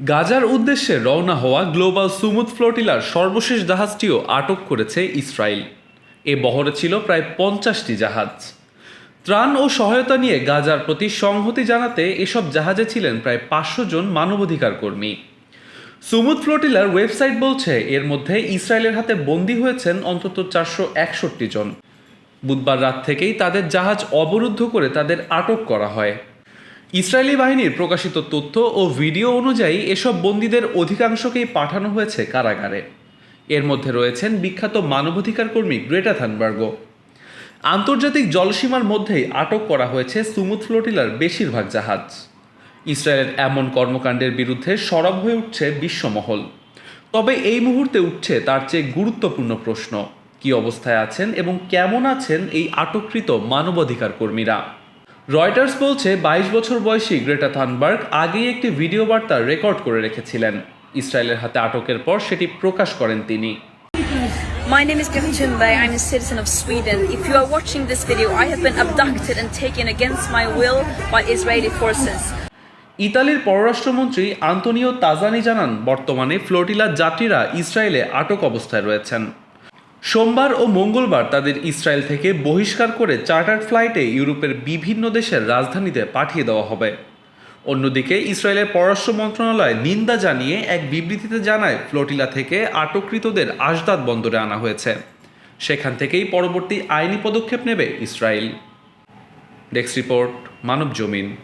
গাজার উদ্দেশ্যে রওনা হওয়া গ্লোবাল সুমুদ ফ্লোটিলার সর্বশেষ জাহাজটিও আটক করেছে ইসরায়েল। এ বহরে ছিল প্রায় পঞ্চাশটি জাহাজ। ত্রাণ ও সহায়তা নিয়ে গাজার প্রতি সংহতি জানাতে এসব জাহাজে ছিলেন প্রায় পাঁচশো জন মানবাধিকার কর্মী। সুমুদ ফ্লোটিলার ওয়েবসাইট বলছে, এর মধ্যে ইসরায়েলের হাতে বন্দী হয়েছেন অন্তত চারশো একষট্টি জন। বুধবার রাত থেকেই তাদের জাহাজ অবরুদ্ধ করে তাদের আটক করা হয়। ইসরায়েলি বাহিনীর প্রকাশিত তথ্য ও ভিডিও অনুযায়ী এসব বন্দীদের অধিকাংশকেই পাঠানো হয়েছে কারাগারে। এর মধ্যে রয়েছেন বিখ্যাত মানবাধিকার কর্মী গ্রেটা থানবার্গ আন্তর্জাতিক জলসীমার মধ্যেই আটক করা হয়েছে সুমুদ ফ্লোটিলার বেশিরভাগ জাহাজ। ইসরায়েলের এমন কর্মকাণ্ডের বিরুদ্ধে সরব হয়ে উঠছে বিশ্বমহল। তবে এই মুহূর্তে উঠছে তার চেয়ে গুরুত্বপূর্ণ প্রশ্ন, কি অবস্থায় আছেন এবং কেমন আছেন এই আটককৃত মানবাধিকার কর্মীরা? রয়টার্স বলছে বাইশ বছর বয়সী গ্রেটা থানবার্গ আগেই একটি ভিডিও বার্তা রেকর্ড করে রেখেছিলেন ইসরায়েলের হাতে আটকের পর সেটি প্রকাশ করেন তিনি My name is Greta Thunberg. I'm a citizen of Sweden. If you are watching this video, I have been abducted and taken against my will by Israeli forces. ইতালির পররাষ্ট্রমন্ত্রী আন্তোনিও তাজানি জানান বর্তমানে ফ্লোটিলার যাত্রীরা ইসরায়েলে আটক অবস্থায় রয়েছেন সোমবার ও মঙ্গলবার তাদের ইসরায়েল থেকে বহিষ্কার করে চার্টার ফ্লাইটে ইউরোপের বিভিন্ন দেশের রাজধানীতে পাঠিয়ে দেওয়া হবে। অন্যদিকে ইসরায়েলের পররাষ্ট্র মন্ত্রণালয় নিন্দা জানিয়ে এক বিবৃতিতে জানায় ফ্লোটিলা থেকে আটককৃতদের আজদাদ বন্দরে আনা হয়েছে। সেখান থেকেই পরবর্তী আইনি পদক্ষেপ নেবে ইসরায়েল। ডেস্ক রিপোর্ট, মানব জমিন।